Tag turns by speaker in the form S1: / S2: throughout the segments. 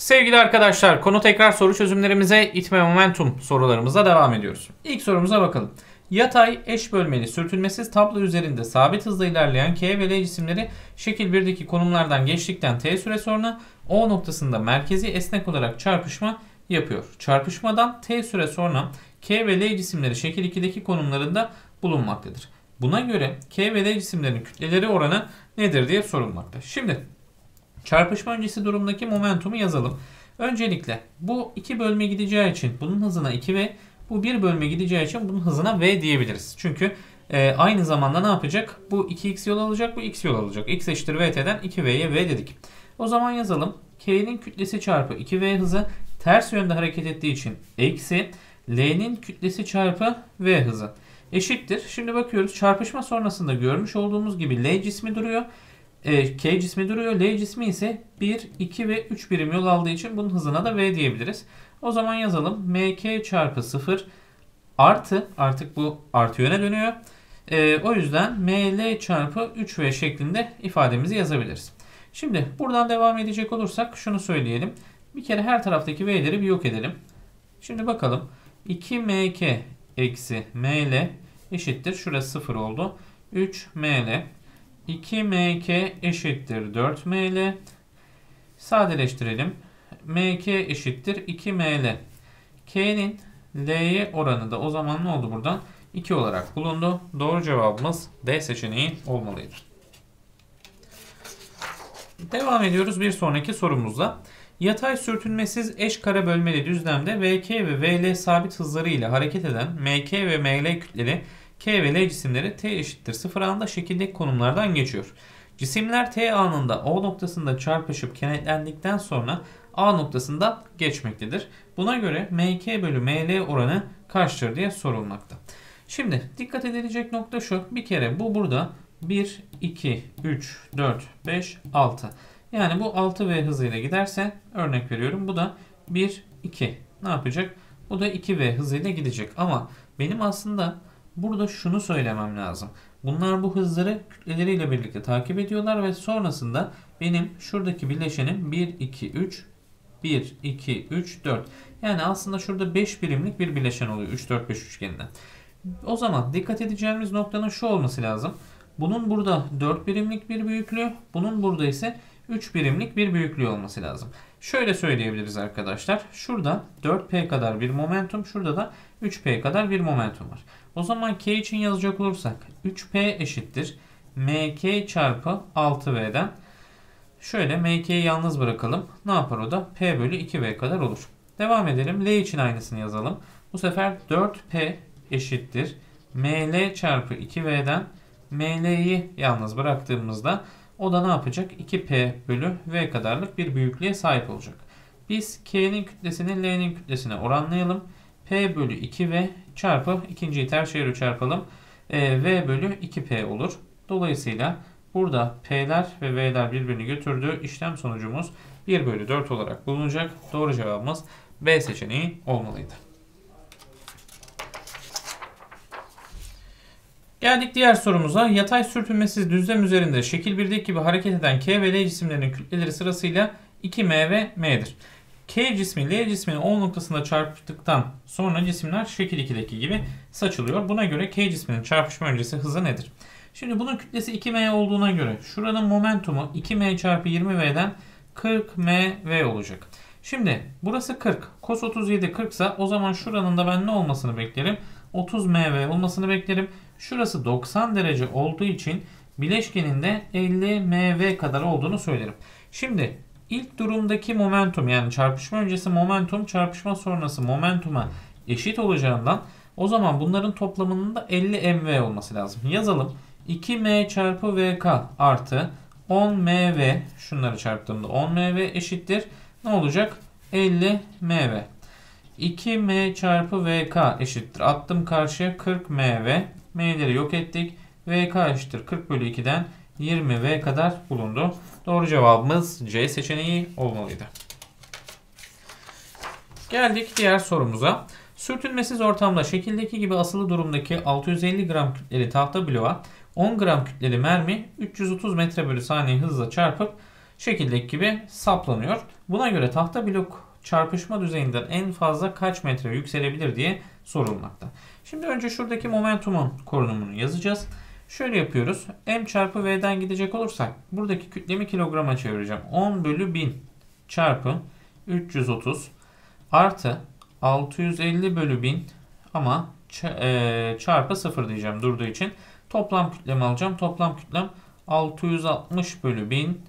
S1: Sevgili arkadaşlar konu tekrar soru çözümlerimize itme momentum sorularımıza devam ediyoruz. İlk sorumuza bakalım. Yatay eş bölmeli sürtünmesiz tablo üzerinde sabit hızla ilerleyen K ve L cisimleri şekil 1'deki konumlardan geçtikten T süre sonra O noktasında merkezi esnek olarak çarpışma yapıyor. Çarpışmadan T süre sonra K ve L cisimleri şekil 2'deki konumlarında bulunmaktadır. Buna göre K ve L cisimlerinin kütleleri oranı nedir diye sorulmakta. Şimdi çarpışma öncesi durumdaki momentumu yazalım. Öncelikle bu iki bölme gideceği için bunun hızına 2V, bu bir bölme gideceği için bunun hızına V diyebiliriz. Çünkü e, aynı zamanda ne yapacak? Bu 2x yol alacak, bu x yol alacak. x eşittir vt'den 2v'ye v dedik. O zaman yazalım. K'nin kütlesi çarpı 2v hızı ters yönde hareket ettiği için eksi L'nin kütlesi çarpı v hızı eşittir. Şimdi bakıyoruz çarpışma sonrasında görmüş olduğumuz gibi L cismi duruyor. E, K cismi duruyor. L cismi ise 1, 2 ve 3 birim yol aldığı için bunun hızına da V diyebiliriz. O zaman yazalım. MK çarpı 0 artı artık bu artı yöne dönüyor. E, o yüzden ML çarpı 3V şeklinde ifademizi yazabiliriz. Şimdi buradan devam edecek olursak şunu söyleyelim. Bir kere her taraftaki V'leri bir yok edelim. Şimdi bakalım. 2MK eksi ML eşittir. Şurası 0 oldu. 3ML 2MK eşittir 4ML. Sadeleştirelim. MK eşittir 2ML. K'nin L'ye oranı da o zaman ne oldu buradan? 2 olarak bulundu. Doğru cevabımız D seçeneği olmalıydı. Devam ediyoruz bir sonraki sorumuzla. Yatay sürtünmesiz eş kare bölmeli düzlemde VK ve VL sabit hızları ile hareket eden MK ve ML kütleri K ve L cisimleri T eşittir 0 anında şekildeki konumlardan geçiyor. Cisimler T anında O noktasında çarpışıp kenetlendikten sonra A noktasında geçmektedir. Buna göre MK bölü ML oranı kaçtır diye sorulmakta. Şimdi dikkat edilecek nokta şu. Bir kere bu burada 1, 2, 3, 4, 5, 6. Yani bu 6V hızıyla giderse örnek veriyorum. Bu da 1, 2. Ne yapacak? Bu da 2V hızıyla gidecek. Ama benim aslında burada şunu söylemem lazım. Bunlar bu hızları kütleleriyle birlikte takip ediyorlar ve sonrasında benim şuradaki bileşenim 1, 2, 3, 1, 2, 3, 4. Yani aslında şurada 5 birimlik bir bileşen oluyor 3, 4, 5 üçgeninde. O zaman dikkat edeceğimiz noktanın şu olması lazım. Bunun burada 4 birimlik bir büyüklüğü, bunun burada ise 3 birimlik bir büyüklüğü olması lazım. Şöyle söyleyebiliriz arkadaşlar. Şurada 4P kadar bir momentum, şurada da 3P kadar bir momentum var. O zaman K için yazacak olursak 3P eşittir MK çarpı 6V'den. Şöyle MK'yi yalnız bırakalım. Ne yapar o da? P bölü 2V kadar olur. Devam edelim. L için aynısını yazalım. Bu sefer 4P eşittir ML çarpı 2V'den ML'yi yalnız bıraktığımızda o da ne yapacak? 2P bölü V kadarlık bir büyüklüğe sahip olacak. Biz K'nin kütlesini L'nin kütlesine oranlayalım. P bölü 2V çarpı ikinciyi ters çeviri çarpalım. E, v bölü 2P olur. Dolayısıyla burada P'ler ve V'ler birbirini götürdü. İşlem sonucumuz 1 bölü 4 olarak bulunacak. Doğru cevabımız B seçeneği olmalıydı. Geldik diğer sorumuza. Yatay sürtünmesiz düzlem üzerinde şekil 1'deki gibi hareket eden K ve L cisimlerinin kütleleri sırasıyla 2M ve M'dir. K cismi L cismini O noktasında çarptıktan sonra cisimler şekil 2'deki gibi saçılıyor. Buna göre K cisminin çarpışma öncesi hızı nedir? Şimdi bunun kütlesi 2M olduğuna göre şuranın momentumu 2M çarpı 20V'den 40MV olacak. Şimdi burası 40. Cos 37 40 ise o zaman şuranın da ben ne olmasını beklerim? 30MV olmasını beklerim. Şurası 90 derece olduğu için bileşkenin de 50 MV kadar olduğunu söylerim. Şimdi ilk durumdaki momentum yani çarpışma öncesi momentum çarpışma sonrası momentuma eşit olacağından o zaman bunların toplamının da 50 MV olması lazım. Yazalım. 2M çarpı VK artı 10 MV şunları çarptığımda 10 MV eşittir. Ne olacak? 50 MV. 2M çarpı VK eşittir. Attım karşıya 40 MV. M'leri yok ettik. VK eşittir 40 bölü 2'den 20 V kadar bulundu. Doğru cevabımız C seçeneği olmalıydı. Geldik diğer sorumuza. Sürtünmesiz ortamda şekildeki gibi asılı durumdaki 650 gram kütleli tahta bloğa 10 gram kütleli mermi 330 metre bölü saniye hızla çarpıp şekildeki gibi saplanıyor. Buna göre tahta blok çarpışma düzeyinden en fazla kaç metre yükselebilir diye sorulmakta. Şimdi önce şuradaki momentumun korunumunu yazacağız. Şöyle yapıyoruz. M çarpı V'den gidecek olursak buradaki kütlemi kilograma çevireceğim. 10 bölü 1000 çarpı 330 artı 650 bölü 1000 ama e, çarpı 0 diyeceğim durduğu için. Toplam kütlemi alacağım. Toplam kütlem 660 bölü 1000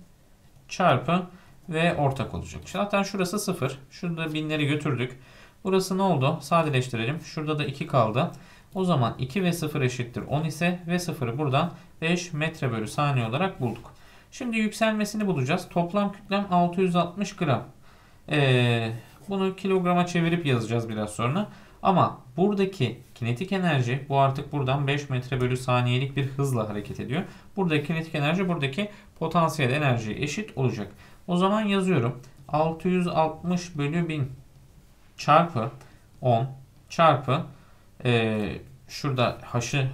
S1: çarpı ve ortak olacak. Zaten şurası 0. Şurada binleri götürdük. Burası ne oldu? Sadeleştirelim. Şurada da 2 kaldı. O zaman 2 ve 0 eşittir 10 ise ve 0'ı buradan 5 metre bölü saniye olarak bulduk. Şimdi yükselmesini bulacağız. Toplam kütlem 660 gram. Ee, bunu kilograma çevirip yazacağız biraz sonra. Ama buradaki kinetik enerji bu artık buradan 5 metre bölü saniyelik bir hızla hareket ediyor. Buradaki kinetik enerji buradaki potansiyel enerjiye eşit olacak. O zaman yazıyorum. 660 bölü 1000 çarpı 10 çarpı e, şurada h'ı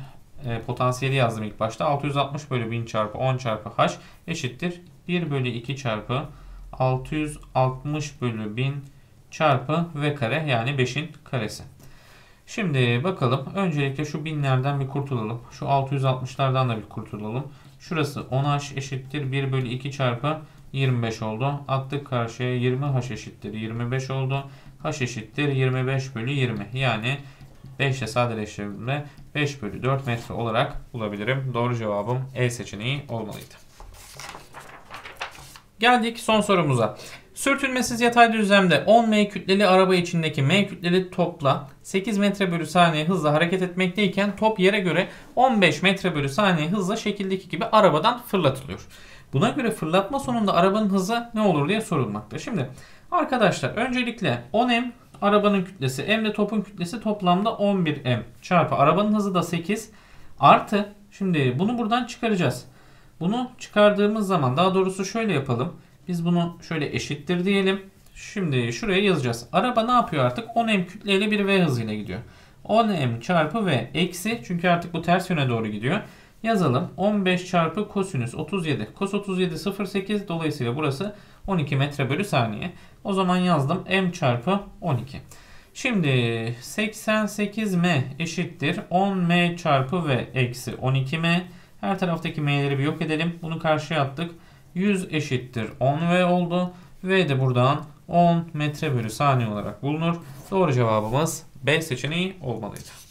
S1: e, potansiyeli yazdım ilk başta. 660 bölü 1000 çarpı 10 çarpı h eşittir. 1 bölü 2 çarpı 660 bölü 1000 çarpı v kare yani 5'in karesi. Şimdi bakalım. Öncelikle şu binlerden bir kurtulalım. Şu 660'lardan da bir kurtulalım. Şurası 10h eşittir 1 bölü 2 çarpı 25 oldu. Attık karşıya 20h eşittir 25 oldu. h eşittir 25 bölü 20. Yani 5 ile sadeleştirdiğimde 5 bölü 4 metre olarak bulabilirim. Doğru cevabım E seçeneği olmalıydı. Geldik son sorumuza. Sürtünmesiz yatay düzlemde 10 m kütleli araba içindeki m kütleli topla 8 metre bölü saniye hızla hareket etmekteyken top yere göre 15 metre bölü saniye hızla şekildeki gibi arabadan fırlatılıyor. Buna göre fırlatma sonunda arabanın hızı ne olur diye sorulmakta. Şimdi arkadaşlar öncelikle 10m arabanın kütlesi m de topun kütlesi toplamda 11m çarpı arabanın hızı da 8 artı şimdi bunu buradan çıkaracağız. Bunu çıkardığımız zaman daha doğrusu şöyle yapalım. Biz bunu şöyle eşittir diyelim. Şimdi şuraya yazacağız. Araba ne yapıyor artık? 10m kütleyle bir v hızıyla gidiyor. 10m çarpı v eksi çünkü artık bu ters yöne doğru gidiyor. Yazalım. 15 çarpı kosinüs 37. Kos 37 0,8 dolayısıyla burası 12 metre bölü saniye. O zaman yazdım m çarpı 12. Şimdi 88m eşittir 10m çarpı v eksi 12m. Her taraftaki m'leri bir yok edelim. Bunu karşıya attık. 100 eşittir 10v oldu. V de buradan 10 metre bölü saniye olarak bulunur. Doğru cevabımız B seçeneği olmalıydı.